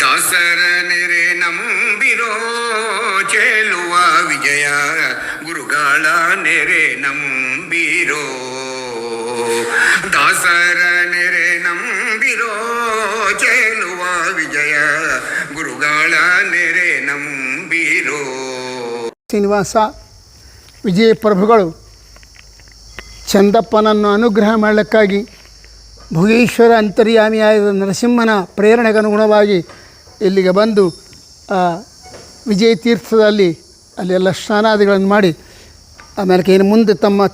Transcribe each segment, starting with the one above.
ದಾಸರ ನೆರೆ ನಂಬಿರೋ ಚೇಲುವ ವಿಜಯ, ಗುರುಗಳ ನೆರೆ ನಂಬಿರೋ. ದಾಸರ ನೆರೆ ನಂಬಿರೋ ಚೇಲುವ ವಿಜಯ, ಗುರುಗಳ ನೆರೆ ನಂಬಿರೋ. ಶ್ರೀನಿವಾಸ, ವಿಜಯ ಪ್ರಭುಗಳು, ಚಂದಪ್ಪನನ್ನು ಅನುಗ್ರಹ ಮಾಡಲಿಕ್ಕಾಗಿ ಭುಗೇಶ್ವರ ಅಂತರ್ಯಾಮಿಯಾದ ನರಸಿಂಹನ ಪ್ರೇರಣೆಗನುಗುಣವಾಗಿ ಇಲ್ಲಿಗೆ ಬಂದು ವಿಜಯ ತೀರ್ಥದಲ್ಲಿ ಅಲ್ಲೆಲ್ಲ ಸ್ನಾನಾದಿಗಳನ್ನು ಮಾಡಿ ಆಮೇಲೆ ಏನು ಮುಂದೆ ತಮ್ಮ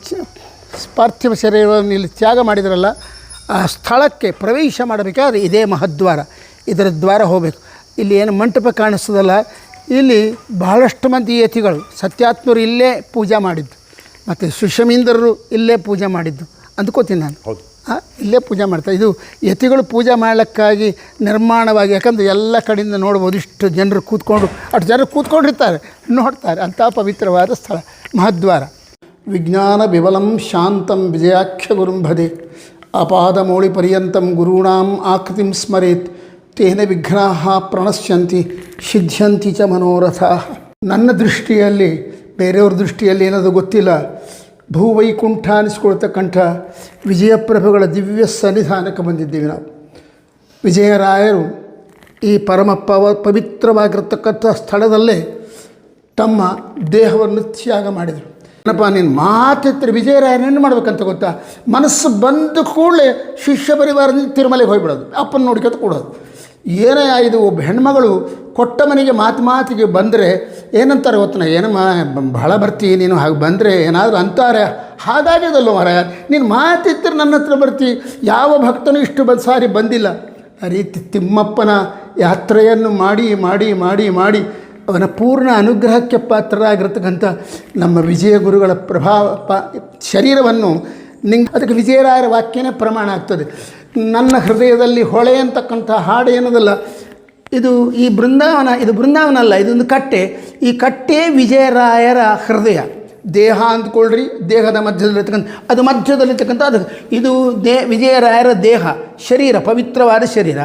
ಪಾರ್ಥಿವ ಶರೀರವನ್ನು ಇಲ್ಲಿ ತ್ಯಾಗ ಮಾಡಿದ್ರಲ್ಲ, ಆ ಸ್ಥಳಕ್ಕೆ ಪ್ರವೇಶ ಮಾಡಬೇಕಾದ್ರೆ ಇದೇ ಮಹದ್ವಾರ. ಇದರ ದ್ವಾರ ಹೋಗಬೇಕು. ಇಲ್ಲಿ ಏನು ಮಂಟಪ ಕಾಣಿಸ್ತದಲ್ಲ, ಇಲ್ಲಿ ಬಹಳಷ್ಟು ಮಂದಿ ಯತಿಗಳು, ಸತ್ಯಾತ್ಮರು ಇಲ್ಲೇ ಪೂಜೆ ಮಾಡಿದ್ದು. ಮತ್ತು ಸುಷಮೀಂದ್ರರು ಇಲ್ಲೇ ಪೂಜೆ ಮಾಡಿದ್ದು. ಅಂದ್ಕೋತೀನಿ ನಾನು. ಹೌದು. ಇಲ್ಲೇ ಪೂಜೆ ಮಾಡ್ತಾರೆ ಇದು ಯತಿಗಳು ಪೂಜೆ ಮಾಡಲಿಕ್ಕಾಗಿ ನಿರ್ಮಾಣವಾಗಿ, ಯಾಕಂದರೆ ಎಲ್ಲ ಕಡೆಯಿಂದ ನೋಡ್ಬೋದು ಇಷ್ಟು ಜನರು ಕೂತ್ಕೊಂಡು, ಅಷ್ಟು ಜನರು ಕೂತ್ಕೊಂಡಿರ್ತಾರೆ, ನೋಡ್ತಾರೆ. ಅಂಥ ಪವಿತ್ರವಾದ ಸ್ಥಳ, ಮಹದ್ವಾರ. ವಿಜ್ಞಾನ ವಿಬಲಂ ಶಾಂತಂ ವಿಜಯಾಖ್ಯ ಗುರುಂಭದೆ ಅಪಾದಮೌಳಿ ಪರ್ಯಂತಂ ಗುರುಣಾಂ ಆಕೃತಿಂ ಸ್ಮರೇತ್. ತೇನ ವಿಘ್ನಾ ಪ್ರಣಶ್ಯಂತಿ, ಸಿದ್ಧ್ಯಂತಿ ಚ ಮನೋರಥ. ನನ್ನ ದೃಷ್ಟಿಯಲ್ಲಿ, ಬೇರೆಯವ್ರ ದೃಷ್ಟಿಯಲ್ಲಿ ಏನಾದರೂ ಗೊತ್ತಿಲ್ಲ. ಭೂವೈಕುಂಠ ಅನಿಸ್ಕೊಳ್ತಕ್ಕಂಥ ವಿಜಯಪ್ರಭುಗಳ ದಿವ್ಯ ಸನ್ನಿಧಾನಕ್ಕೆ ಬಂದಿದ್ದೀವಿ ನಾವು. ವಿಜಯರಾಯರು ಈ ಪರಮ ಪವ, ಪವಿತ್ರವಾಗಿರ್ತಕ್ಕಂಥ ಸ್ಥಳದಲ್ಲೇ ತಮ್ಮ ದೇಹವನ್ನು ತ್ಯಾಗ ಮಾಡಿದರು. ಏನಪ್ಪ, ನೀನು ಮಾತಿತ್ರ ವಿಜಯರಾಯರು ಏನು ಮಾಡ್ಬೇಕಂತ ಗೊತ್ತಾ? ಮನಸ್ಸು ಬಂದ ಕೂಡಲೇ ಶಿಷ್ಯ ಪರಿವಾರದಿಂದ ತಿರುಮಲೆಗೆ ಹೋಗ್ಬಿಡೋದು. ಅಪ್ಪನ ನೋಡ್ಕೊತ ಕೊಡೋದು. ಏನೇ ಇದು ಒಬ್ಬ ಹೆಣ್ಮಗಳು ಕೊಟ್ಟ ಮನೆಗೆ ಮಾತು ಮಾತಿಗೆ ಬಂದರೆ ಏನಂತಾರೆ ಗೊತ್ತನ ಏನಮ್ಮ, ಬಹಳ ಬರ್ತೀ ನೀನು, ಹಾಗೆ ಬಂದರೆ ಏನಾದರೂ ಅಂತಾರೆ. ಹಾಗಾಗ್ಯದಲ್ಲೋ ಮರ ನೀನು ಮಾತಿದ್ದರೆ ನನ್ನ ಹತ್ರ ಬರ್ತಿ. ಯಾವ ಭಕ್ತನೂ ಇಷ್ಟು ಬ ಸಾರಿ ಬಂದಿಲ್ಲ. ಆ ರೀತಿ ತಿಮ್ಮಪ್ಪನ ಯಾತ್ರೆಯನ್ನು ಮಾಡಿ ಮಾಡಿ ಮಾಡಿ ಮಾಡಿ ಅವನ ಪೂರ್ಣ ಅನುಗ್ರಹಕ್ಕೆ ಪಾತ್ರರಾಗಿರ್ತಕ್ಕಂಥ ನಮ್ಮ ವಿಜಯ ಗುರುಗಳ ಪ್ರಭಾವ, ಪ ಶರೀರವನ್ನು ನಿಂಗೆ ಅದಕ್ಕೆ ವಿಜಯರಾಯರ ವಾಕ್ಯನೇ ಪ್ರಮಾಣ ಆಗ್ತದೆ. ನನ್ನ ಹೃದಯದಲ್ಲಿ ಹೊಳೆ ಅಂತಕ್ಕಂಥ ಹಾಡು ಏನದಲ್ಲ, ಇದು ಈ ಬೃಂದಾವನ, ಇದು ಬೃಂದಾವನ ಅಲ್ಲ, ಇದೊಂದು ಕಟ್ಟೆ. ಈ ಕಟ್ಟೆ ವಿಜಯರಾಯರ ಹೃದಯ. ದೇಹ ಅಂದ್ಕೊಳ್ರಿ, ದೇಹದ ಮಧ್ಯದಲ್ಲಿರ್ತಕ್ಕಂಥ, ಅದು ಮಧ್ಯದಲ್ಲಿರ್ತಕ್ಕಂಥ ಅದು. ಇದು ದೇ, ವಿಜಯರಾಯರ ದೇಹ, ಶರೀರ, ಪವಿತ್ರವಾದ ಶರೀರ.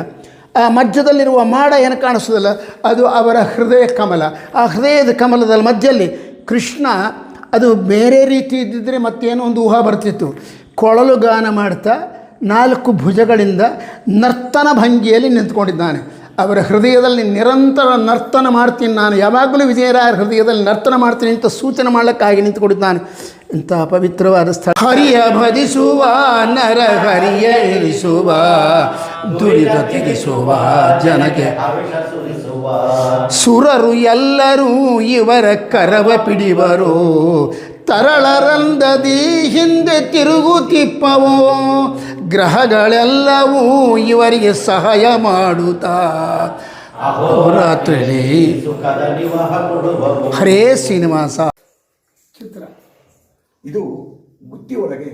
ಆ ಮಧ್ಯದಲ್ಲಿರುವ ಮಾಡ ಏನು ಕಾಣಿಸೋದಲ್ಲ ಅದು ಅವರ ಹೃದಯ ಕಮಲ. ಆ ಹೃದಯದ ಕಮಲದ ಮಧ್ಯದಲ್ಲಿ ಕೃಷ್ಣ, ಅದು ಬೇರೆ ರೀತಿ ಇದ್ದಿದ್ದರೆ ಮತ್ತೇನೋ ಒಂದು ಊಹಾ ಬರ್ತಿತ್ತು. ಕೊಳಲು ಗಾನ ಮಾಡ್ತಾ ನಾಲ್ಕು ಭುಜಗಳಿಂದ ನರ್ತನ ಭಂಗಿಯಲ್ಲಿ ನಿಂತ್ಕೊಂಡಿದ್ದಾನೆ. ಅವರ ಹೃದಯದಲ್ಲಿ ನಿರಂತರ ನರ್ತನ ಮಾಡ್ತೀನಿ ನಾನು. ಯಾವಾಗಲೂ ವಿಜಯರಾಯರ ಹೃದಯದಲ್ಲಿ ನರ್ತನ ಮಾಡ್ತೀನಿ ಅಂತ ಸೂಚನೆ ಮಾಡಲಿಕ್ಕಾಗಿ ನಿಂತುಕೊಂಡಿದ್ದಾನೆ. ಇಂಥ ಪವಿತ್ರವಾದ ಸ್ಥಳ. ಹರಿಯ ಭಜಿಸುವ, ನರ ಹರಿಯ ಇರಿಸುವ, ದುರಿತ ತಿರಿಸುವ ಜನಕ್ಕೆ ಸುರರು ಎಲ್ಲರೂ ಇವರ ಕರವ ಪಿಡಿವರು. ತರಳರಂದದಿ ಹಿಂದೆ ತಿರುಗುತ್ತಿಪ್ಪವೋ ಗ್ರಹಗಳೆಲ್ಲವೂ ಇವರಿಗೆ ಸಹಾಯ ಮಾಡುತ್ತಾ. ಅಹೋರಾತ್ರಿ ಹರೇ ಶ್ರೀನಿವಾಸ. ಚಿತ್ರ. ಇದು ಬುತ್ತಿ ಒಳಗೆ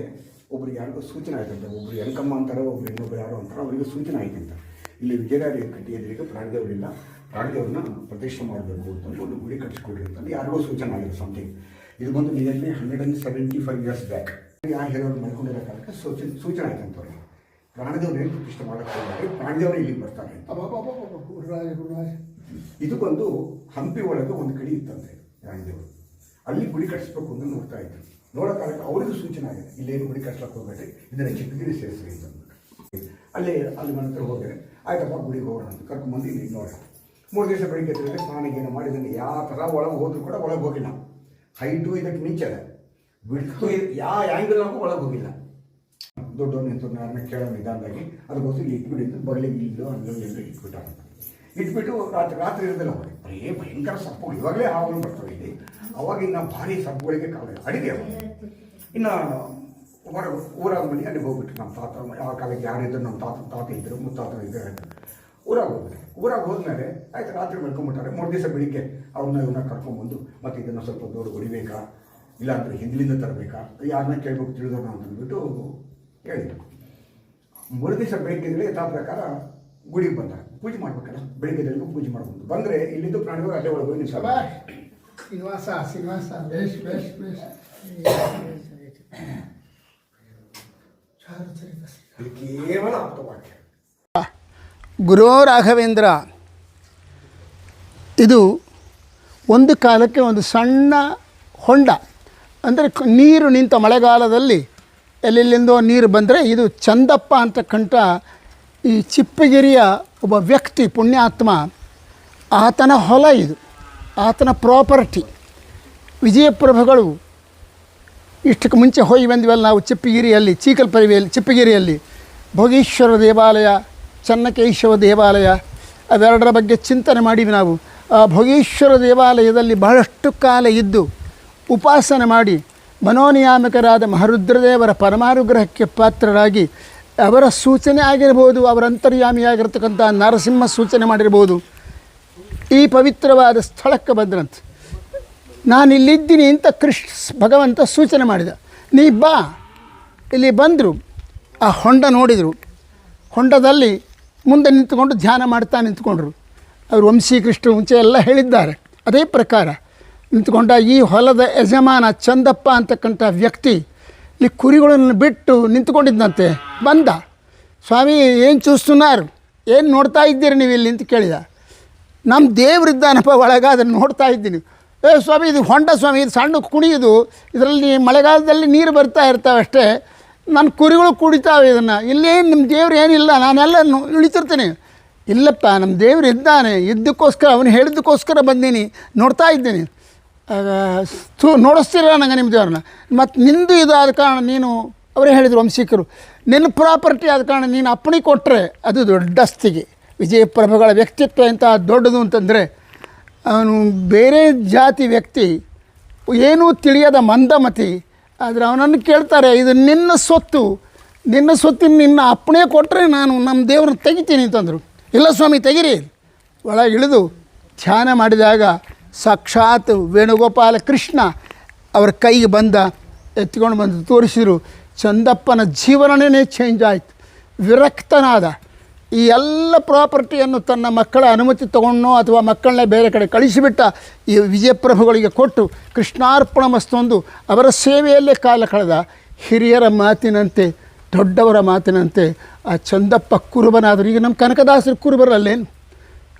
ಒಬ್ರಿಗೆ ಯಾರಿಗೂ ಸೂಚನೆ ಆಯ್ತಂತೆ ಒಬ್ರು ಎಂಕಮ್ಮ ಅಂತಾರೋ ಒಬ್ರು ಇನ್ನೊಬ್ರು ಯಾರು ಅಂತಾರೋ ಅವರಿಗೆ ಸೂಚನೆ ಆಯ್ತಂತ ಇಲ್ಲಿ ವಿಜಯರಾಯ ಕಟ್ಟಿಯದ್ರಿಗೆ ಪ್ರಾಣದೇವರಿಲ್ಲ. ಪ್ರಾಣದೇವ್ರನ್ನ ಪ್ರತಿಷ್ಠೆ ಮಾಡಬೇಕು ಅಂತ ಒಂದು ಗುಡಿ ಕಟ್ಸಿಕೊಡಿ ಅಂತಂದು ಯಾರಿಗೋ ಸೂಚನೆ ಆಗಿದೆ ಸಮಥಿಂಗ್ ಇದು ಬಂದು nearly hundred and seventy five years back ಯಾರು ಹೇಳೋರು ಮಲ್ಕೊಂಡಿರೋ ಕಾಲಕ್ಕೆ ಸೂಚನೆ ಸೂಚನೆ ಆಯ್ತಂತ ಅವ್ರಿಗೆ. ಪ್ರಾಣದೇವ್ರು ಏನು ಪ್ರತಿಷ್ಠೆ ಮಾಡಕ್ಕೆ ಹೋಗ್ಬೇಡಿ ಪ್ರಾಣದೇವರು ಇಲ್ಲಿಗೆ ಬರ್ತಾರೆ ಅಂತ. ಇದು ಬಂದು ಹಂಪಿ ಒಳಗೆ ಒಂದು ಕಡಿ ಇತ್ತಂತೆ ಪ್ರಾಣದೇವರು. ಅಲ್ಲಿ ಗುಡಿ ಕಟ್ಟಿಸ್ಬೇಕು ಅಂತ ನೋಡ್ತಾ ಇದ್ರು. ನೋಡೋ ಕಾಲಕ್ಕೆ ಅವರಿಗೂ ಸೂಚನೆ ಆಗಿದೆ. ಇಲ್ಲೇನು ಗುಡಿ ಕಟ್ಸ್ಲಕ್ಕೆ ಹೋಗ್ಬೇಡ್ರಿ ಇದನ್ನ ಚಿಕ್ಕಗಿರಿ ಸೇರಿಸ್ರಿ ಅಂತ ಅಲ್ಲಿ ಅಲ್ಲಿ ಮನೆ ಹತ್ರ ಹೋದ್ರೆ ಆಯ್ತಪ್ಪ ಗುಡಿಗೆ ಹೋಗೋಣ ಅಂತ ಕರ್ಕೊಂಬಂದು ಇಲ್ಲಿ ನೋಡೋಣ. ಮೂರು ದಿವಸ ಬೆಳಿಗ್ಗೆ ಸ್ನಾನಿಗೆ ಸ್ನಾನ ಏನು ಮಾಡಿದ್ದಾನೆ ಯಾವ ಥರ ಒಳಗೆ ಹೋದ್ರು ಕೂಡ ಒಳಗೆ ಹೋಗಿಲ್ಲ. ಹೈಟು ಇದಕ್ಕೆ ಮಿಂಚದೆ ಬಿಡ್ತು ಯಾವ ಆ್ಯಂಗಲ್ನಾಗೂ ಒಳಗೆ ಹೋಗಿಲ್ಲ. ದೊಡ್ಡವ್ರು ನಿಂತು ನಾನು ಕೇಳೋ ನಿಧಾನದಾಗಿ, ಅದಕ್ಕೋಸ್ಕರ ಇಟ್ಬಿಡಿ ಅಂತ ಬಗಲಿಗೆ ಇಲ್ಲೋ ಅಂದ್ರೆ ಎಲ್ಲ ಇಟ್ಬಿಟ್ಟ ಇಟ್ಬಿಟ್ಟು ರಾತ್ರಿ ರಾತ್ರಿ ಇರೋದಿಲ್ಲ ಅವ್ರಿಗೆ ಬರೀ ಭಯಂಕರ ಸಪ್ಪುಗಳು ಇವಾಗಲೇ ಹಾವುಗಳು ಬರ್ತವೆ ಇಲ್ಲಿ ಅವಾಗ ಇನ್ನು ಭಾರಿ ಸಪ್ಪುಗಳಿಗೆ ಕಾಲ ಅಡಿಗೆ ಇನ್ನು ಹೊರ ಊರಾಗ ಮನೆ ಅಲ್ಲಿ ಹೋಗ್ಬಿಟ್ಟು ನಮ್ಮ ತಾತ, ಆ ಕಾಲಕ್ಕೆ ಯಾರಿದ್ರು ನಮ್ಮ ತಾತ ತಾತ ಇದ್ದರು ಮುತ್ತಾತ ಇದ್ದಾರೆ. ಊರಾಗ ಹೋಗ್ಬಿಟ್ಟು ಊರಾಗ ಹೋದ್ಮೇಲೆ ಆಯ್ತು, ರಾತ್ರಿ ಬೆಳ್ಕೊಂಬಿಟ್ಟಾರೆ ಮೂರು ದಿವಸ ಬೆಳಿಗ್ಗೆ ಅವ್ರನ್ನ ಇವನ್ನ ಕರ್ಕೊಂಬಂದು, ಮತ್ತೆ ಇದನ್ನು ಸ್ವಲ್ಪ ದೊಡ್ಡ ಹೊಡಿಬೇಕಾ ಇಲ್ಲಾಂದ್ರೆ ಹಿಂದಿನಿಂದ ತರಬೇಕಾ? ಯಾರನ್ನ ಕೇಳ್ಬೇಕು ತಿಳಿದೋಣ ಅಂತ ಅಂದ್ಬಿಟ್ಟು ಹೇಳಿದ್ರು. ಮೂರು ದಿವಸ ಬೆಳಿಗ್ಗೆ ಯಥಾ ಪ್ರಕಾರ ಗುಡಿಗೆ ಬಂದ. ಪೂಜೆ ಮಾಡ್ಬೇಕಲ್ಲ ಬೆಳಿಗ್ಗೆ ಎದ್ದು ಪೂಜೆ ಮಾಡ್ಬೋದು. ಬಂದರೆ ಇಲ್ಲಿದ್ದು ಪ್ರಾಣಿಗಳು ಅಲ್ಲೇ ಒಳಗೆ ಹೋಗಿ ಸಭಾ ಶ್ರೀನಿವಾಸ ಶ್ರೀನಿವಾಸ ಬೇಷ್ ಬೇಷ್ ಬೇಷ್ ಕೇವಲ ಆಪ್ತವಾಕ್ಯ ಗುರು ರಾಘವೇಂದ್ರ ಇದು ಒಂದು ಕಾಲಕ್ಕೆ ಒಂದು ಸಣ್ಣ ಹೊಂಡ. ಅಂದರೆ ನೀರು ನಿಂತ ಮಳೆಗಾಲದಲ್ಲಿ ಎಲ್ಲೆಲ್ಲಿಂದೋ ನೀರು ಬಂದರೆ ಇದು ಚಂದಪ್ಪ ಅಂತಕ್ಕಂಥ ಈ ಚಿಪ್ಪಗಿರಿಯ ಒಬ್ಬ ವ್ಯಕ್ತಿ, ಪುಣ್ಯಾತ್ಮ, ಆತನ ಹೊಲ ಇದು, ಆತನ ಪ್ರಾಪರ್ಟಿ. ವಿಜಯಪ್ರಭುಗಳು ಇಷ್ಟಕ್ಕೆ ಮುಂಚೆ ಹೋಗಿ ಬಂದಿವಲ್ಲ ನಾವು ಚಿಪ್ಪಗಿರಿಯಲ್ಲಿ ಚೀಕಲ್ಪರಿವೆಯಲ್ಲಿ ಚಿಪ್ಪಗಿರಿಯಲ್ಲಿ. ಭೋಗೇಶ್ವರ ದೇವಾಲಯ, ಚನ್ನಕೇಶವ ದೇವಾಲಯ, ಅವೆರಡರ ಬಗ್ಗೆ ಚಿಂತನೆ ಮಾಡಿವಿ ನಾವು. ಆ ಭೋಗೇಶ್ವರ ದೇವಾಲಯದಲ್ಲಿ ಬಹಳಷ್ಟು ಕಾಲ ಇದ್ದು ಉಪಾಸನೆ ಮಾಡಿ ಮನೋನಿಯಾಮಕರಾದ ಮಹರುದ್ರದೇವರ ಪರಮಾನುಗ್ರಹಕ್ಕೆ ಪಾತ್ರರಾಗಿ ಅವರ ಸೂಚನೆ ಆಗಿರ್ಬೋದು ಅವರ ಅಂತರ್ಯಾಮಿಯಾಗಿರ್ತಕ್ಕಂಥ ನರಸಿಂಹ ಸೂಚನೆ ಮಾಡಿರ್ಬೋದು ಈ ಪವಿತ್ರವಾದ ಸ್ಥಳಕ್ಕೆ ಬಂದ್ರಂತೆ. ನಾನು ಇಲ್ಲಿದ್ದೀನಿ ಅಂತ ಕೃಷ್ಣ ಭಗವಂತ ಸೂಚನೆ ಮಾಡಿದ. ನೀ ಬಾ. ಇಲ್ಲಿ ಬಂದರು. ಆ ಹೊಂಡ ನೋಡಿದರು. ಹೊಂಡದಲ್ಲಿ ಮುಂದೆ ನಿಂತುಕೊಂಡು ಧ್ಯಾನ ಮಾಡ್ತಾ ನಿಂತ್ಕೊಂಡ್ರು. ಅವರು ವಂಶೀಕೃಷ್ಣ ಮುಂಚೆ ಎಲ್ಲ ಹೇಳಿದ್ದಾರೆ. ಅದೇ ಪ್ರಕಾರ ನಿಂತ್ಕೊಂಡ ಈ ಹೊಲದ ಯಜಮಾನ ಚಂದಪ್ಪ ಅಂತಕ್ಕಂಥ ವ್ಯಕ್ತಿ ಇಲ್ಲಿ ಕುರಿಗಳನ್ನು ಬಿಟ್ಟು ನಿಂತ್ಕೊಂಡಿದ್ದಂತೆ ಬಂದ. ಸ್ವಾಮಿ, ಏನು ಚೂಸ್ತುನಾರು? ಏನು ನೋಡ್ತಾ ಇದ್ದೀರಿ ನೀವು ಇಲ್ಲಿ ಅಂತ ಕೇಳಿದ. ನಮ್ಮ ದೇವರಿದ್ದಾನಪ್ಪ ಒಳಗೆ ಅದನ್ನು ನೋಡ್ತಾ ಇದ್ದೀನಿ. ಏ ಸ್ವಾಮಿ, ಇದು ಹೊಂಡ ಸ್ವಾಮಿ, ಇದು ಸಣ್ಣ ಕುಣಿಯೋದು ಇದರಲ್ಲಿ ಮಳೆಗಾಲದಲ್ಲಿ ನೀರು ಬರ್ತಾ ಇರ್ತಾವೆ ಅಷ್ಟೇ. ನನ್ನ ಕುರಿಗಳು ಕುಡಿತಾವೆ ಇದನ್ನು. ಇಲ್ಲೇನು ನಿಮ್ಮ ದೇವ್ರು ಏನಿಲ್ಲ ನಾನೆಲ್ಲ ಇಳಿತಿರ್ತೀನಿ. ಇಲ್ಲಪ್ಪ ನಮ್ಮ ದೇವ್ರು ಇದ್ದಾನೆ. ಇದ್ದಕ್ಕೋಸ್ಕರ, ಅವನು ಹೇಳಿದ್ದಕ್ಕೋಸ್ಕರ ಬಂದೀನಿ. ನೋಡ್ತಾ ಇದ್ದೀನಿ. ಥೂ ನೋಡಿಸ್ತೀರ ನಂಗೆ ನಿಮ್ಮ ದೇವ್ರನ್ನ ಮತ್ತು ನಿಂದು ಇದು ಆದ ಕಾರಣ ನೀನು, ಅವರೇ ಹೇಳಿದರು ವಂಶಿಕರು, ನಿನ್ನ ಪ್ರಾಪರ್ಟಿ ಆದ ಕಾರಣ ನೀನು ಅಪ್ಪಣೆ ಕೊಟ್ಟರೆ ಅದು ದೊಡ್ಡಸ್ತಿಗೆ ವಿಜಯಪ್ರಭುಗಳ ವ್ಯಕ್ತಿತ್ವ ಇಂಥ ದೊಡ್ಡದು ಅಂತಂದರೆ, ಅವನು ಬೇರೆ ಜಾತಿ ವ್ಯಕ್ತಿ, ಏನೂ ತಿಳಿಯದ ಮಂದಮತಿ, ಆದರೆ ಅವನನ್ನು ಕೇಳ್ತಾರೆ, ಇದು ನಿನ್ನ ಸೊತ್ತು ನಿನ್ನ ಸ್ವತ್ತಿನ ನಿನ್ನ ಅಪ್ಪಣೆ ಕೊಟ್ಟರೆ ನಾನು ನಮ್ಮ ದೇವ್ರನ್ನ ತೆಗಿತೀನಿ ಅಂತಂದರು. ಇಲ್ಲ ಸ್ವಾಮಿ, ತೆಗಿರಿ. ಒಳಗೆ ಇಳಿದು ಧ್ಯಾನ ಮಾಡಿದಾಗ ಸಾಕ್ಷಾತ್ ವೇಣುಗೋಪಾಲ ಕೃಷ್ಣ ಅವರ ಕೈಗೆ ಬಂದ ಎತ್ಕೊಂಡು ಬಂದು ತೋರಿಸಿದರು, ಚಂದಪ್ಪನ ಜೀವನನೇ ಚೇಂಜ್ ಆಯಿತು. ವಿರಕ್ತನಾದ. ಈ ಎಲ್ಲ ಪ್ರಾಪರ್ಟಿಯನ್ನು ತನ್ನ ಮಕ್ಕಳ ಅನುಮತಿ ತಗೊಂಡೋ ಅಥವಾ ಮಕ್ಕಳನ್ನೇ ಬೇರೆ ಕಡೆ ಕಳಿಸಿಬಿಟ್ಟ ಈ ವಿಜಯಪ್ರಭುಗಳಿಗೆ ಕೊಟ್ಟು ಕೃಷ್ಣಾರ್ಪಣ ಮಸ್ತೊಂದು ಅವರ ಸೇವೆಯಲ್ಲೇ ಕಾಲ ಕಳೆದ ಹಿರಿಯರ ಮಾತಿನಂತೆ, ದೊಡ್ಡವರ ಮಾತಿನಂತೆ ಆ ಚಂದಪ್ಪ ಕುರುಬನಾದರು. ಈಗ ನಮ್ಮ ಕನಕದಾಸರು ಕುರುಬರಲ್ಲೇನು?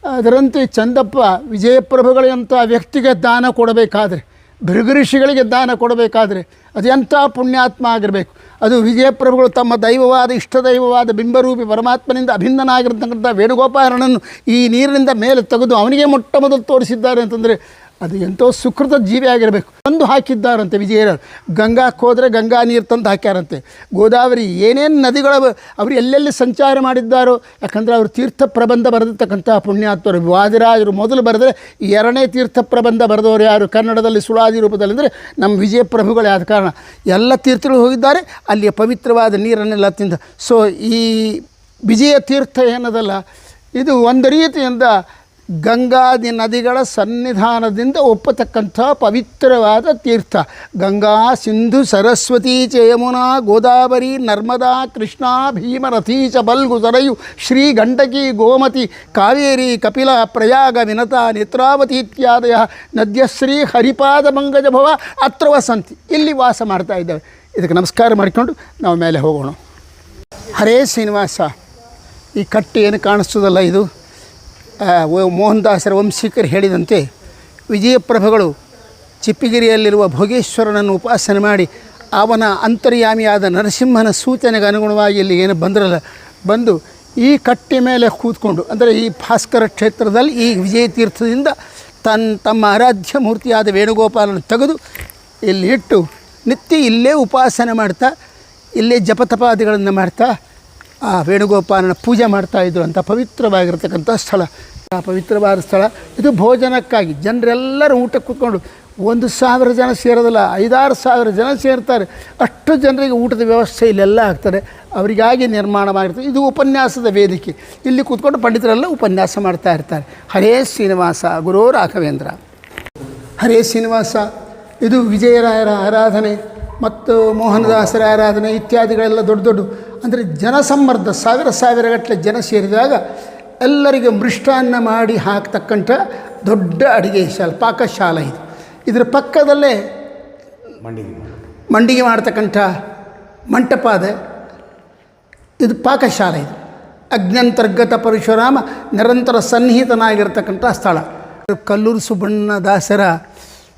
ಅದರಂತೆ ಚಂದಪ್ಪ ವಿಜಯಪ್ರಭುಗಳಂಥ ವ್ಯಕ್ತಿಗೆ ದಾನ ಕೊಡಬೇಕಾದ್ರೆ, ಭೃಗಋಷಿಗಳಿಗೆ ದಾನ ಕೊಡಬೇಕಾದ್ರೆ ಅದು ಎಂಥ ಪುಣ್ಯಾತ್ಮ ಆಗಿರಬೇಕು. ಅದು ವಿಜಯಪ್ರಭುಗಳು ತಮ್ಮ ದೈವವಾದ, ಇಷ್ಟ ದೈವವಾದ ಬಿಂಬರೂಪಿ ಪರಮಾತ್ಮನಿಂದ ಅಭಿನ್ನನಾಗಿರ್ತಕ್ಕಂಥ ವೇಣುಗೋಪಾಲನನ್ನು ಈ ನೀರಿನಿಂದ ಮೇಲೆ ತೆಗೆದು ಅವನಿಗೆ ಮೊಟ್ಟ ಮೊದಲು ತೋರಿಸಿದ್ದಾರೆ ಅಂತಂದರೆ ಅದು ಎಂಥೋ ಸುಕೃತ ಜೀವಿ ಆಗಿರಬೇಕು. ತಂದು ಹಾಕಿದ್ದಾರಂತೆ ವಿಜಯರು ಗಂಗಾಕ್ಕೆ ಹೋದರೆ ಗಂಗಾ ನೀರು ತಂದು ಹಾಕ್ಯಾರಂತೆ. ಗೋದಾವರಿ ಏನೇನು ನದಿಗಳ ಅವರು ಎಲ್ಲೆಲ್ಲಿ ಸಂಚಾರ ಮಾಡಿದ್ದಾರೋ, ಯಾಕಂದರೆ ಅವರು ತೀರ್ಥ ಪ್ರಬಂಧ ಬರೆದಿರ್ತಕ್ಕಂಥ ಪುಣ್ಯಾತ್ಮರು. ವಾದಿರಾಜರು ಮೊದಲು ಬರೆದರೆ ಎರಡನೇ ತೀರ್ಥ ಪ್ರಬಂಧ ಬರೆದವರು ಯಾರು? ಕನ್ನಡದಲ್ಲಿ ಸುಳಾದಿ ರೂಪದಲ್ಲಿ ಅಂದರೆ ನಮ್ಮ ವಿಜಯ ಪ್ರಭುಗಳೇ ಆದ ಕಾರಣ. ಎಲ್ಲ ತೀರ್ಥಗಳು ಹೋಗಿದ್ದಾರೆ, ಅಲ್ಲಿಯ ಪವಿತ್ರವಾದ ನೀರನ್ನೆಲ್ಲ ತಿಂದ. ಸೊ ಈ ವಿಜಯ ತೀರ್ಥ ಏನದಲ್ಲ, ಇದು ಒಂದು ರೀತಿಯಿಂದ ಗಂಗಾದಿ ನದಿಗಳ ಸನ್ನಿಧಾನದಿಂದ ಒಪ್ಪತಕ್ಕಂಥ ಪವಿತ್ರವಾದ ತೀರ್ಥ. ಗಂಗಾ, ಸಿಂಧು, ಸರಸ್ವತಿ ಚ ಯಮುನಾ ಗೋದಾವರಿ, ನರ್ಮದಾ, ಕೃಷ್ಣಾ, ಭೀಮರಥಿ ಚ ಬಲ್ಗು ಸರಯು, ಶ್ರೀ ಗಂಡಕಿ, ಗೋಮತಿ, ಕಾವೇರಿ, ಕಪಿಲ, ಪ್ರಯಾಗ ವಿನತಾ ನೇತ್ರಾವತಿ ಇತ್ಯಾದಯ ನದ್ಯಶ್ರೀ, ಹರಿಪಾದ ಮಂಗಜ ಭವ ಅತ್ರ ವಸಂತಿ. ಇಲ್ಲಿ ವಾಸ ಮಾಡ್ತಾ ಇದ್ದಾವೆ. ಇದಕ್ಕೆ ನಮಸ್ಕಾರ ಮಾಡಿಕೊಂಡು ನಾವು ಮೇಲೆ ಹೋಗೋಣ. ಹರೇ ಶ್ರೀನಿವಾಸ, ಈ ಕಟ್ಟೆ ಏನು ಕಾಣಿಸ್ತದಲ್ಲ ಇದು? ಆ, ವ- ಮೋಹನ್ ದಾಸರ ವಂಶಿಕರು ಹೇಳಿದಂತೆ ವಿಜಯಪ್ರಭಗಳು ಚಿಪ್ಪಿಗಿರಿಯಲ್ಲಿರುವ ಭೋಗೇಶ್ವರನನ್ನು ಉಪಾಸನೆ ಮಾಡಿ ಅವನ ಅಂತರ್ಯಾಮಿಯಾದ ನರಸಿಂಹನ ಸೂಚನೆಗೆ ಅನುಗುಣವಾಗಿ ಇಲ್ಲಿ ಏನು ಬಂದ್ರಲ್ಲ ಬಂದು ಈ ಕಟ್ಟೆ ಮೇಲೆ ಕೂತ್ಕೊಂಡು ಅಂದರೆ ಈ ಭಾಸ್ಕರ ಕ್ಷೇತ್ರದಲ್ಲಿ ಈ ವಿಜಯ ತೀರ್ಥದಿಂದ ತನ್ನ ತಮ್ಮ ಆರಾಧ್ಯ ಮೂರ್ತಿಯಾದ ವೇಣುಗೋಪಾಲನ ತೆಗೆದು ಇಲ್ಲಿ ಇಟ್ಟು ನಿತ್ಯ ಇಲ್ಲೇ ಉಪಾಸನೆ ಮಾಡ್ತಾ ಇಲ್ಲೇ ಜಪತಪಾದಿಗಳನ್ನು ಮಾಡ್ತಾ ಆ ವೇಣುಗೋಪಾಲನ ಪೂಜೆ ಮಾಡ್ತಾಯಿದ್ರು ಅಂತ ಪವಿತ್ರವಾಗಿರ್ತಕ್ಕಂಥ ಸ್ಥಳ. ಆ ಪವಿತ್ರವಾದ ಸ್ಥಳ. ಇದು ಭೋಜನಕ್ಕಾಗಿ ಜನರೆಲ್ಲರೂ ಊಟಕ್ಕೆ ಕೂತ್ಕೊಂಡು ಒಂದು ಸಾವಿರ ಜನ ಸೇರೋದಿಲ್ಲ, ಐದಾರು ಸಾವಿರ ಜನ ಸೇರ್ತಾರೆ. ಅಷ್ಟು ಜನರಿಗೆ ಊಟದ ವ್ಯವಸ್ಥೆ ಇಲ್ಲೆಲ್ಲ ಆಗ್ತಾರೆ ಅವರಿಗಾಗಿ ನಿರ್ಮಾಣವಾಗಿರ್ತದೆ ಇದು ಉಪನ್ಯಾಸದ ವೇದಿಕೆ. ಇಲ್ಲಿ ಕೂತ್ಕೊಂಡು ಪಂಡಿತರೆಲ್ಲ ಉಪನ್ಯಾಸ ಮಾಡ್ತಾ ಇರ್ತಾರೆ. ಹರೇ ಶ್ರೀನಿವಾಸ, ಗುರು ರಾಘವೇಂದ್ರ. ಹರೇ ಶ್ರೀನಿವಾಸ, ಇದು ವಿಜಯರಾಯರ ಆರಾಧನೆ ಮತ್ತು ಮೋಹನದಾಸರ ಆರಾಧನೆ ಇತ್ಯಾದಿಗಳೆಲ್ಲ ದೊಡ್ಡ ದೊಡ್ಡ ಅಂದರೆ ಜನಸಮ್ಮರ್ದ ಸಾವಿರ ಗಟ್ಟಲೆ ಜನ ಸೇರಿದಾಗ ಎಲ್ಲರಿಗೆ ಮೃಷ್ಟಾನ್ನ ಮಾಡಿ ಹಾಕ್ತಕ್ಕಂಥ ದೊಡ್ಡ ಅಡುಗೆ ಶಾಲೆ ಪಾಕಶಾಲೆ ಇದು. ಇದರ ಪಕ್ಕದಲ್ಲೇ ಮಂಡಿಗೆ ಮಂಡಿಗೆ ಮಾಡ್ತಕ್ಕಂಥ ಮಂಟಪ ಇದೆ ಇದು ಪಾಕಶಾಲೆ ಇದು. ಅಜ್ಞಂತರ್ಗತ ಪರಶುರಾಮ ನಿರಂತರ ಸನ್ನಿಹಿತನಾಗಿರ್ತಕ್ಕಂಥ ಸ್ಥಳ. ಕಲ್ಲೂರು ಸುಬ್ಬಣ್ಣ ದಾಸರ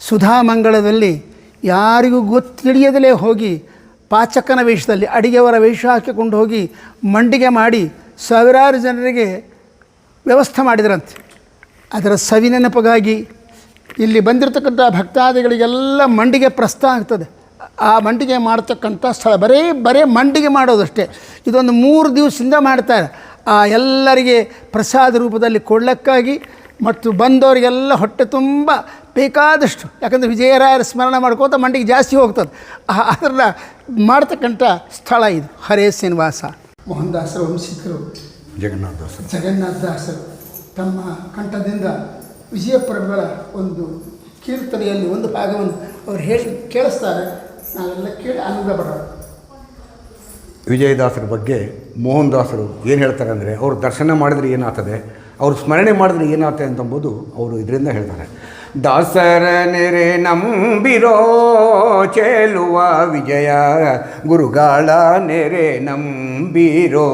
ಸುಧಾಮಂಗಳದಲ್ಲಿ ಯಾರಿಗೂ ಗೊತ್ತಿಳಿಯದಲೇ ಹೋಗಿ ಪಾಚಕನ ವೇಷದಲ್ಲಿ ಅಡಿಗೆಯವರ ವೇಷ ಹಾಕಿಕೊಂಡು ಹೋಗಿ ಮಂಡಿಗೆ ಮಾಡಿ ಸಾವಿರಾರು ಜನರಿಗೆ ವ್ಯವಸ್ಥೆ ಮಾಡಿದರಂತೆ. ಅದರ ಸವಿನೆನಪಗಾಗಿ ಇಲ್ಲಿ ಬಂದಿರತಕ್ಕಂಥ ಭಕ್ತಾದಿಗಳಿಗೆಲ್ಲ ಮಂಡಿಗೆ ಪ್ರಸ್ತ ಆಗ್ತದೆ. ಆ ಮಂಡಿಗೆ ಮಾಡ್ತಕ್ಕಂಥ ಸ್ಥಳ ಬರೀ ಬರೀ ಮಂಡಿಗೆ ಮಾಡೋದಷ್ಟೇ. ಇದೊಂದು ಮೂರು ದಿವಸದಿಂದ ಮಾಡ್ತಾರೆ. ಆ ಎಲ್ಲರಿಗೆ ಪ್ರಸಾದ ರೂಪದಲ್ಲಿ ಕೊಡಲಿಕ್ಕಾಗಿ ಮತ್ತು ಬಂದವರಿಗೆಲ್ಲ ಹೊಟ್ಟೆ ತುಂಬ ಬೇಕಾದಷ್ಟು. ಯಾಕಂದರೆ ವಿಜಯರಾಯರ ಸ್ಮರಣ ಮಾಡ್ಕೋತ ಮಂಡಿಗೆ ಜಾಸ್ತಿ ಹೋಗ್ತದೆ. ಅದನ್ನ ಮಾಡ್ತಕ್ಕಂಥ ಸ್ಥಳ ಇದು ಹರೇ ಶ್ರೀನಿವಾಸ. ಮೋಹನ್ ದಾಸರ ವಂಶಿಕರು ಜಗನ್ನಾಥದಾಸರು. ಜಗನ್ನಾಥ ದಾಸರು ತಮ್ಮ ಕಂಠದಿಂದ ವಿಜಯಪುರಗಳ ಒಂದು ಕೀರ್ತನೆಯಲ್ಲಿ ಒಂದು ಭಾಗವನ್ನು ಅವ್ರು ಹೇಳಿ ಕೇಳಿಸ್ತಾರೆ. ನಾವೆಲ್ಲ ಕೇಳಿ ಆನಂದ ಪಡೋ ವಿಜಯದಾಸರ ಬಗ್ಗೆ ಮೋಹನ್ದಾಸರು ಏನು ಹೇಳ್ತಾರೆ ಅಂದರೆ ಅವರು ದರ್ಶನ ಮಾಡಿದ್ರೆ ಏನಾಗ್ತದೆ ಅವರು ಸ್ಮರಣೆ ಮಾಡಿದ್ರೆ ಏನಾಗ್ತದೆ ಅಂತಂಬುದು ಅವರು ಇದರಿಂದ ಹೇಳ್ತಾರೆ. ದಾಸರ ನೆರೆ ನಂಬಿರೋ ಚೆಲುವ ವಿಜಯ, ಗುರುಗಳ ನೆರೆ ನಂಬಿರೋ.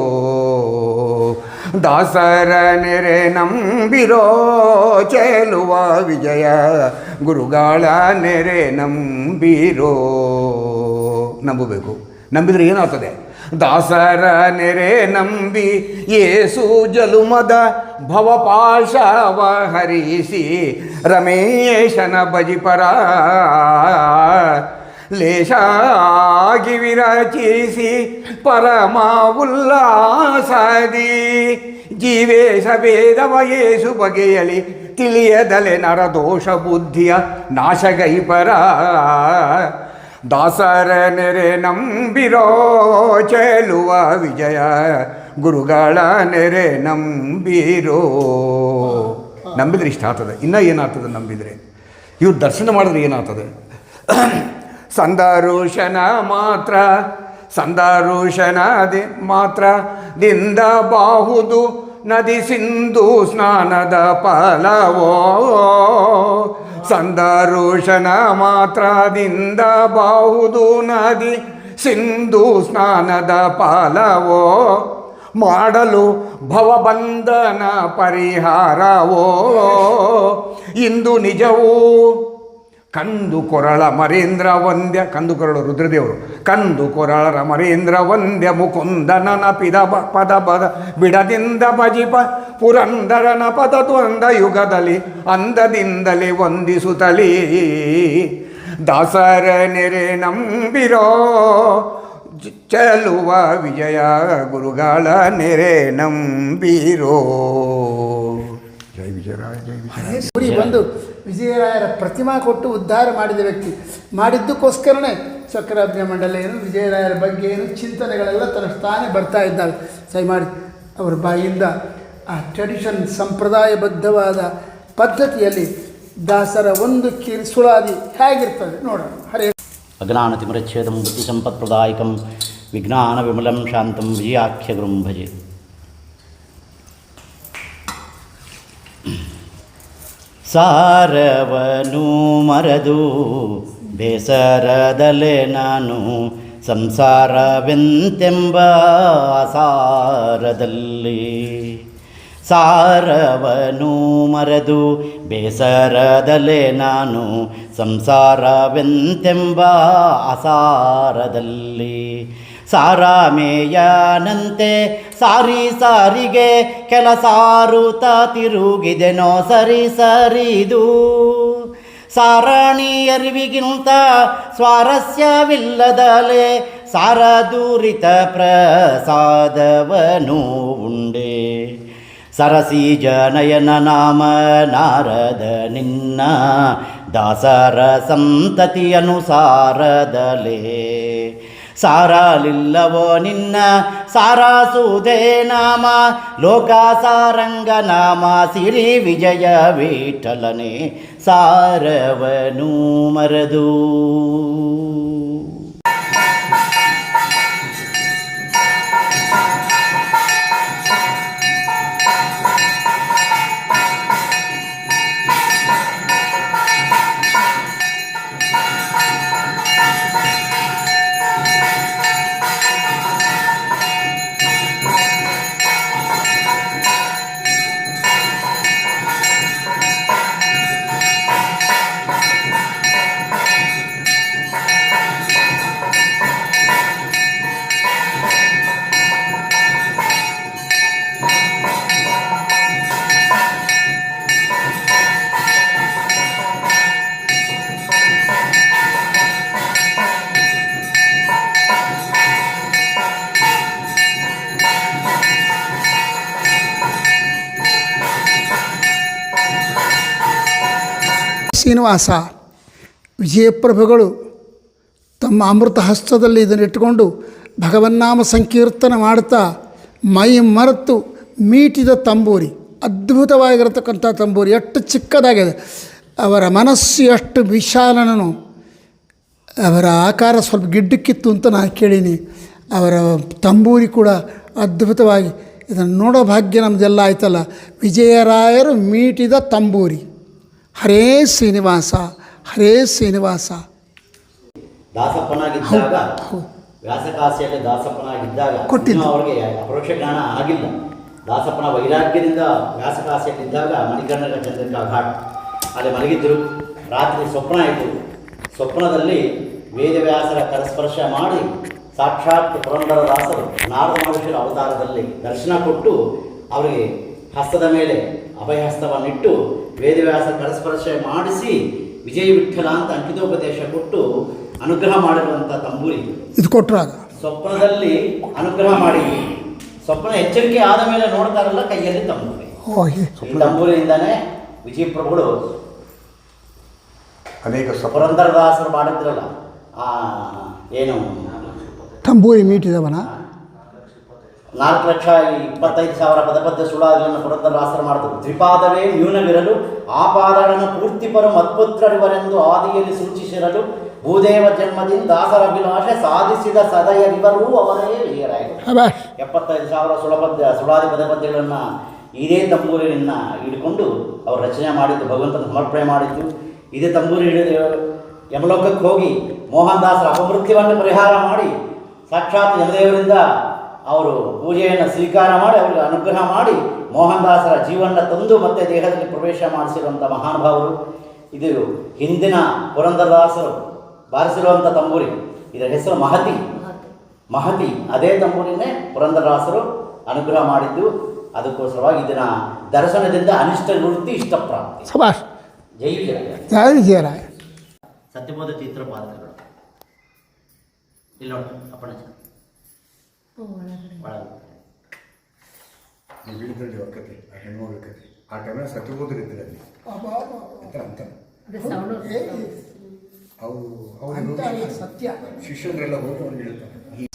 ದಾಸರ ನೆರೆ ನಂಬಿರೋ ಚೆಲುವ ವಿಜಯ, ಗುರುಗಳ ನೆರೆ ನಂಬಿರೋ. ನಂಬಬೇಕು. ನಂಬಿದರೆ ಏನಾಗ್ತದೆ? ದಾಸರ ನೆರೆ ನಂಬಿ ಏಸು ಜಲುಮದ ಭವಪಾಶವ ಹರಿಸಿ ರಮೇಶನ ಬಜಿಪರ ಲೇಷಾಗಿ ವಿರಚಿಸಿ ಪರಮ ಉಲ್ಲಾಸದಿ ಜೀವೇಶ ಭೇದವ ಏಸು ಬಗೆಯಲಿ ತಿಳಿಯದಲೆ ನರದೋಷ ಬುದ್ಧಿಯ ನಾಶಗೈಪರ ದಾಸರ ನೆರೆ ನಂಬಿರೋ ಚೆಲುವ ವಿಜಯ, ಗುರುಗಳ ನೆರೆ ನಂಬಿರೋ. ನಂಬಿದ್ರೆ ಇಷ್ಟ ಆಗ್ತದೆ, ಇನ್ನೂ ಏನಾಗ್ತದೆ ನಂಬಿದರೆ? ಇವ್ರು ದರ್ಶನ ಮಾಡಿದ್ರೆ ಏನಾಗ್ತದೆ? ಸಂದರುಶನ ಮಾತ್ರ ಸಂದಾರೂಷನ ದಿ- ಮಾತ್ರ, ದಿಂದ ಬಾಹುದು ನದಿ ಸಿಂಧು ಸ್ನಾನದ ಫಲವೋ. ಸಂದರುಶನ ಮಾತ್ರದಿಂದ ಬಾಹುದು ನದಿ ಸಿಂಧು ಸ್ನಾನದ ಪಾಲವೋ ಮಾಡಲು ಭವಬಂಧನ ಪರಿಹಾರವೋ? ಇಂದು ನಿಜವೂ ಕಂದು ಕೊರಳ ಮರೇಂದ್ರ ವಂದ್ಯ, ಕಂದು ಕೊರಳು ರುದ್ರದೇವರು. ಕಂದು ಕೊರಳರ ಮರೇಂದ್ರ ವಂದ್ಯ, ಮುಕುಂದನನ ಬ, ಪದ ಪದ ಬಿಡದಿಂದ ಭಜಿಪ ಪುರಂದರನ ಪದ ತ್ವಂದ ಯುಗದಲ್ಲಿ ಅಂದದಿಂದಲೇ ವಂದಿಸುತ್ತಲೀ ದಾಸರ ನೆರೆ ನಂಬಿರೋ, ಚೆಲುವ ವಿಜಯ ಗುರುಗಳ ನೆರೆ ನಂಬಿರೋ. ಜೈ ವಿಜಯರಾಯ ಜೈ ಬಂದು ವಿಜಯರಾಯರ ಪ್ರತಿಮಾ ಕೊಟ್ಟು ಉದ್ಧಾರ ಮಾಡಿದ ವ್ಯಕ್ತಿ. ಮಾಡಿದ್ದಕ್ಕೋಸ್ಕರನೇ ಚಕ್ರಾಜ್ಞ ಮಂಡಲ ಏನು, ವಿಜಯರಾಯರ ಬಗ್ಗೆ ಏನು, ಚಿಂತನೆಗಳೆಲ್ಲ ತನ್ನ ತಾನೇ ಬರ್ತಾ ಇದ್ದಾವೆ ಮಾಡಿ ಅವರ ಬಾಯಿಯಿಂದ ಆ ಟ್ರೆಡಿಷನ್ ಸಂಪ್ರದಾಯಬದ್ಧವಾದ ಪದ್ಧತಿಯಲ್ಲಿ ದಾಸರ ಒಂದು ಕಿರುಸುಳಾದಿ ಹೇಗಿರ್ತದೆ ನೋಡೋಣ. ಹರೇ ಪ್ರದಾಯಕ ವಿಜ್ಞಾನ ವಿಮಲಂ ಶಾಂತಂ, ವಿಜಯಾಖ್ಯಗುರುಂ ಭಜೆ. ಸಾರವನು ಮರದು ಬೇಸರದಲೆ ನಾನು ಸಂಸಾರವೆಂತೆಂಬ ಸಾರದಲ್ಲಿ ಸಾರವನು ಮರೆದು ಬೇಸರದಲೆ ನಾನು ಸಂಸಾರವೆಂತೆಂಬ ಅಸಾರದಲ್ಲಿ ಸಾರಾಮೇಯನಂತೆ ಸಾರಿ ಸಾರಿಗೆ ಕೆಲ ಸಾರುತ ತಿರುಗಿದೆನೋ ಸರಿ ಸರಿದು. ಸಾರಾಣಿ ಅರಿವಿಗಿಂತ ಸ್ವಾರಸ್ಯವಿಲ್ಲದಲೆ ಸಾರದೂರಿತ ಪ್ರಸಾದವನು ಉಂಡೆ. ಸರಸೀಜ ನಯನ ನಾಮ ನಾರದ ನಿನ್ನ ದಾಸರ ಸಂತತಿಯನು ಅನುಸಾರದಲೇ ಸಾರಲಿಲ್ಲವೋ ನಿನ್ನ ಸಾರಾಸುದೇ ನಾಮ ಲೋಕಾಸಾರಂಗ ನಾಮ ಸಿರಿ ವಿಜಯ ವಿಠಲನೆ ಸಾರವನು ಮರದು ಶ್ರೀನಿವಾಸ ವಿಜಯಪ್ರಭುಗಳು ತಮ್ಮ ಅಮೃತ ಹಸ್ತದಲ್ಲಿ ಇದನ್ನು ಇಟ್ಟುಕೊಂಡು ಭಗವನ್ನಾಮ ಸಂಕೀರ್ತನ ಮಾಡ್ತಾ ಮೈ ಮರೆತು ಮೀಟಿದ ತಂಬೂರಿ, ಅದ್ಭುತವಾಗಿರತಕ್ಕಂಥ ತಂಬೂರಿ, ಎಷ್ಟು ಚಿಕ್ಕದಾಗಿದೆ. ಅವರ ಮನಸ್ಸು ಎಷ್ಟು ವಿಶಾಲನನು ಅವರ ಆಕಾರ ಸ್ವಲ್ಪ ಗಿಡ್ಡಕ್ಕಿತ್ತು ಅಂತ ನಾನು ಕೇಳೀನಿ. ಅವರ ತಂಬೂರಿ ಕೂಡ ಅದ್ಭುತವಾಗಿ ಇದನ್ನು ನೋಡೋ ಭಾಗ್ಯ ನಮ್ಮದೆಲ್ಲ ಆಯ್ತಲ್ಲ. ವಿಜಯರಾಯರು ಮೀಟಿದ ತಂಬೂರಿ. ಹರೇ ಶ್ರೀನಿವಾಸ ಹರೇ ಶ್ರೀನಿವಾಸ. ದಾಸಪ್ಪನಾಗಿದ್ದಾಗ ವ್ಯಾಸಕಾಸಿಯಲ್ಲಿ ದಾಸಪ್ಪನಾಗಿದ್ದಾಗ ಕೊಟ್ಟಿದ್ದು. ಅವರಿಗೆ ಅಪರೋಕ್ಷ ಜ್ಞಾನ ಆಗಿಲ್ಲ. ದಾಸಪ್ಪನ ವೈರಾಗ್ಯದಿಂದ ವ್ಯಾಸಕಾಸಿಯಲ್ಲಿದ್ದಾಗ ಮಣಿಕರ್ಣಕ ಚಂದ್ರಿಕಾ ಘಾಟ್. ಅಲ್ಲಿ ಮಲಗಿದ್ರು ರಾತ್ರಿ ಸ್ವಪ್ನ ಆಯಿತು. ಸ್ವಪ್ನದಲ್ಲಿ ವೇದವ್ಯಾಸರ ಕರಸ್ಪರ್ಶ ಮಾಡಿ ಸಾಕ್ಷಾತ್ ಪುರಂದರ ದಾಸರು ನಾರದ ಮಹರ್ಷಿಯ ಅವತಾರದಲ್ಲಿ ದರ್ಶನ ಕೊಟ್ಟು ಅವರಿಗೆ ಹಸ್ತದ ಮೇಲೆ ಅಭಯಹಸ್ತವನ್ನಿಟ್ಟು ವೇದವ್ಯಾಸ ಕರಸ್ಪರ್ಶ ಮಾಡಿಸಿ ವಿಜಯ ವಿಠಲ ಅಂತ ಅಂಕಿತೋಪದೇಶ ಕೊಟ್ಟು ಅನುಗ್ರಹ ಮಾಡಿರುವಂಥ ತಂಬೂರಿ. ಇದು ಕೊಟ್ಟರಾಗ ಸ್ವಪ್ನದಲ್ಲಿ ಅನುಗ್ರಹ ಮಾಡಿ. ಸ್ವಪ್ನ ಎಚ್ಚರಿಕೆ ಆದ ಮೇಲೆ ನೋಡ್ತಾರಲ್ಲ ಕೈಯಲ್ಲಿ ತಂಬೂರಿ. ತಂಬೂರಿಯಿಂದಾನೇ ವಿಜಯಪ್ರಭುಗಳು ಅನೇಕ ಪುರಂದರದಾಸರು ಮಾಡಿದ್ರಲ್ಲ. ಆ ಏನು? ತಂಬೂರಿ ಮೀಟಿದವನ ನಾಲ್ಕು ಲಕ್ಷ ಇಪ್ಪತ್ತೈದು ಸಾವಿರ ಪದಪದ್ಯ ಸುಳಾದಿಗಳನ್ನು ಪುರಂದರದಾಸರು ಮಾಡಿದರು. ದ್ವಿಪಾದವೇ ನ್ಯೂನವಿರಲು ಆ ಪಾದಗಳನ್ನು ಪೂರ್ತಿ ಪರ ಮತ್ಪುತ್ರರಿವರೆಂದು ಆದಿಯಲ್ಲಿ ಸೂಚಿಸಿರಲು ಭೂದೇವ ಜನ್ಮದಿಂದ ದಾಸರ ಅಭಿಲಾಷ ಸಾಧಿಸಿದ ಸದಯರಿವರೂ ಅವರೇ ಅಬಾಷ್. ಎಪ್ಪತ್ತೈದು ಸಾವಿರ ಸುಳಪದ್ಯ ಸುಳಾದಿ ಪದಪದ್ಯಗಳನ್ನು ಇದೇ ತಂಬೂರಿನ ಹಿಡ್ಕೊಂಡು ಅವರು ರಚನೆ ಮಾಡಿದ್ದು ಭಗವಂತನ ಸಮರ್ಪಣೆ ಮಾಡಿದ್ದು. ಇದೇ ತಂಬೂರಿ ಹಿಡಿದು ಯಮಲೋಕಕ್ಕೆ ಹೋಗಿ ಮೋಹನ್ ದಾಸರ ಅಪಮೃತ್ಯವನ್ನು ಪರಿಹಾರ ಮಾಡಿ ಸಾಕ್ಷಾತ್ ಯಮದೇವರಿಂದ ಅವರು ಪೂಜೆಯನ್ನು ಸ್ವೀಕಾರ ಮಾಡಿ ಅವರಿಗೆ ಅನುಗ್ರಹ ಮಾಡಿ ಮೋಹನದಾಸರ ಜೀವನ ತಂದು ಮತ್ತೆ ದೇಹದಲ್ಲಿ ಪ್ರವೇಶ ಮಾಡಿಸಿರುವಂಥ ಮಹಾನುಭಾವರು. ಇದು ಹಿಂದಿನ ಪುರಂದರದಾಸರು ಬಾರಿಸಿರುವಂಥ ತಂಬೂರಿ. ಇದರ ಹೆಸರು ಮಹತಿ. ಮಹತಿ. ಅದೇ ತಂಬೂರಿನೇ ಪುರಂದರದಾಸರು ಅನುಗ್ರಹ ಮಾಡಿದ್ದು. ಅದಕ್ಕೋಸ್ಕರವಾಗಿ ಇದನ್ನ ದರ್ಶನದಿಂದ ಅನಿಷ್ಟ ನಿವೃತ್ತಿ ಇಷ್ಟಪ್ರಾಪ್ತಿ ಸಬಾಷ್ ಜೈ ಜಯ ವಿಜಯರಾಯ ಸತ್ಯಬೋಧ ಚಿತ್ರ ಪಾತ್ರಗಳು ಇಲ್ಲ ನೋಡಿ ಅಪ್ಪಣ. ಒಳಗೆ. ನೀವು ಹೇಳಿದ್ರಲ್ಲಿ ಅವ್ರ ಕತೆ ಆ ಹೆಣ್ಮಗಳ ಕತೆ. ಆ ಸತ್ಯಬೋಧರು ಅಂತ ಅಂತಾರೆ ಅವರು ಅವರು ಸತ್ಯ. ಶಿಷ್ಯರೆಲ್ಲ ಹೋಗಿ ಅವ್ರಿಗೆ ಹೇಳ್ತಾರೆ.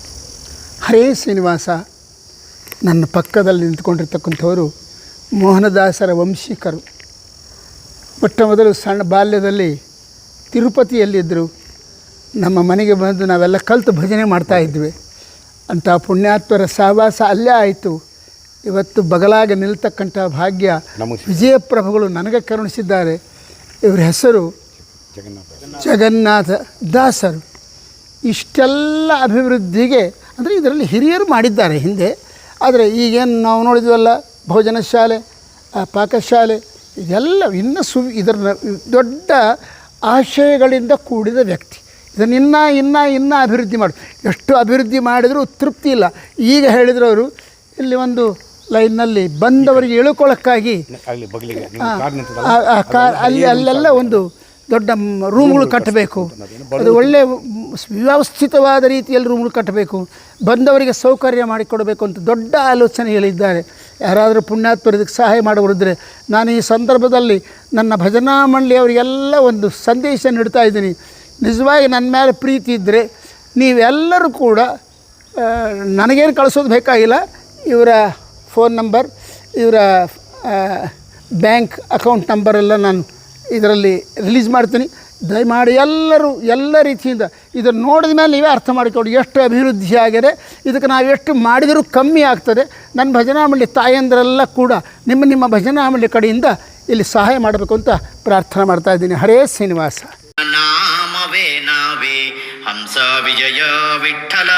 ಹರೇ ಶ್ರೀನಿವಾಸ. ನನ್ನ ಪಕ್ಕದಲ್ಲಿ ನಿಂತ್ಕೊಂಡಿರ್ತಕ್ಕಂಥವರು ಮೋಹನದಾಸರ ವಂಶಿಕರು. ಮೊಟ್ಟ ಮೊದಲು ಸಣ್ಣ ಬಾಲ್ಯದಲ್ಲಿ ತಿರುಪತಿಯಲ್ಲಿದ್ದರು. ನಮ್ಮ ಮನೆಗೆ ಬಂದು ನಾವೆಲ್ಲ ಕಲಿತು ಭಜನೆ ಮಾಡ್ತಾ ಇದ್ವಿ. ಅಂಥ ಪುಣ್ಯಾತ್ಮರ ಸಹವಾಸ ಅಲ್ಲೇ ಆಯಿತು. ಇವತ್ತು ಬಗಲಾಗಿ ನಿಲ್ತಕ್ಕಂಥ ಭಾಗ್ಯ ವಿಜಯಪ್ರಭುಗಳು ನನಗೆ ಕರುಣಿಸಿದ್ದಾರೆ. ಇವರ ಹೆಸರು ಜಗನ್ನಾಥ. ದಾಸರು. ಇಷ್ಟೆಲ್ಲ ಅಭಿವೃದ್ಧಿಗೆ ಅಂದರೆ ಇದರಲ್ಲಿ ಹಿರಿಯರು ಮಾಡಿದ್ದಾರೆ ಹಿಂದೆ. ಆದರೆ ಈಗೇನು ನಾವು ನೋಡಿದ್ವಲ್ಲ ಭೋಜನ ಶಾಲೆ ಆ ಪಾಕಶಾಲೆ ಇದೆಲ್ಲ ಇನ್ನೂ ಸು ಇದರ ದೊಡ್ಡ ಆಶಯಗಳಿಂದ ಕೂಡಿದ ವ್ಯಕ್ತಿ. ಇದನ್ನು ಇನ್ನೂ ಇನ್ನೂ ಇನ್ನೂ ಅಭಿವೃದ್ಧಿ ಮಾಡಿ. ಎಷ್ಟು ಅಭಿವೃದ್ಧಿ ಮಾಡಿದರೂ ತೃಪ್ತಿ ಇಲ್ಲ. ಈಗ ಹೇಳಿದ್ರು ಅವರು ಇಲ್ಲಿ ಒಂದು ಲೈನ್ನಲ್ಲಿ ಬಂದವರಿಗೆ ಇಳ್ಕೊಳ್ಳೋಕ್ಕಾಗಿ ಅಲ್ಲಿ ಅಲ್ಲೆಲ್ಲ ಒಂದು ದೊಡ್ಡ ರೂಮ್ಗಳು ಕಟ್ಟಬೇಕು. ಅದು ಒಳ್ಳೆ ವ್ಯವಸ್ಥಿತವಾದ ರೀತಿಯಲ್ಲಿ ರೂಮ್ಗಳು ಕಟ್ಟಬೇಕು. ಬಂದವರಿಗೆ ಸೌಕರ್ಯ ಮಾಡಿಕೊಡಬೇಕು ಅಂತ ದೊಡ್ಡ ಆಲೋಚನೆಯಲ್ಲಿದ್ದಾರೆ ಯಾರಾದರೂ ಪುಣ್ಯಾತ್ಮರಿದಕ್ಕೆ ಸಹಾಯ ಮಾಡೋರಿದ್ದರೆ ನಾನು ಈ ಸಂದರ್ಭದಲ್ಲಿ ನನ್ನ ಭಜನಾ ಮಂಡಳಿಯವರಿಗೆಲ್ಲ ಒಂದು ಸಂದೇಶ ನೀಡ್ತಾ ಇದ್ದೀನಿ. ನಿಜವಾಗಿ ನನ್ನ ಮೇಲೆ ಪ್ರೀತಿ ಇದ್ದರೆ ನೀವೆಲ್ಲರೂ ಕೂಡ ನನಗೇನು ಕಳಿಸೋದು ಬೇಕಾಗಿಲ್ಲ. ಇವರ ಫೋನ್ ನಂಬರ್, ಇವರ ಬ್ಯಾಂಕ್ ಅಕೌಂಟ್ ನಂಬರೆಲ್ಲ ನಾನು ಇದರಲ್ಲಿ ರಿಲೀಸ್ ಮಾಡ್ತೀನಿ. ದಯಮಾಡಿ ಎಲ್ಲರೂ, ಎಲ್ಲ ರೀತಿಯಿಂದ ಇದನ್ನು ನೋಡಿದ ಮೇಲೆ ನೀವೇ ಅರ್ಥ ಮಾಡಿಕೊಡಿ ಎಷ್ಟು ಅಭಿವೃದ್ಧಿ ಆಗಿದೆ, ಇದಕ್ಕೆ ನಾವು ಎಷ್ಟು ಮಾಡಿದರೂ ಕಮ್ಮಿ ಆಗ್ತದೆ. ನನ್ನ ಭಜನಾ ಮಂಡಳಿ ತಾಯಂದರೆಲ್ಲ ಕೂಡ ನಿಮ್ಮ ನಿಮ್ಮ ಭಜನಾ ಕಡೆಯಿಂದ ಇಲ್ಲಿ ಸಹಾಯ ಮಾಡಬೇಕು ಅಂತ ಪ್ರಾರ್ಥನೆ ಮಾಡ್ತಾ ಇದ್ದೀನಿ. ಹರೇ ಶ್ರೀನಿವಾಸ. ಹಂಸ ವಿಜಯ ವಿಠಲ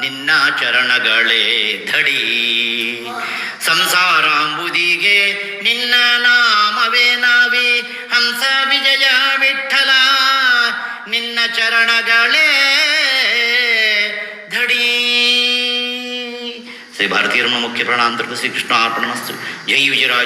ನಿನ್ನ ಚರಣಗಳೇ ಧಡಿ. ಸಂಸಾರಾಂಬುದಿಗೆ ನಿನ್ನ ನಾಮವೇ ನಾವಿ, ಹಂಸ ವಿಜಯ ವಿಠಲ ನಿನ್ನ ಚರಣಗಳೇ ಧಡಿ. ಶ್ರೀ ಭಾರತೀಯ ಮುಖ್ಯ ಪ್ರಾಣಾಂತರ್ಗ ಶ್ರೀಕೃಷ್ಣ ಅರ್ಪಣಮಸ್ತು ಜೈ ವಿಜಯರಾಜ.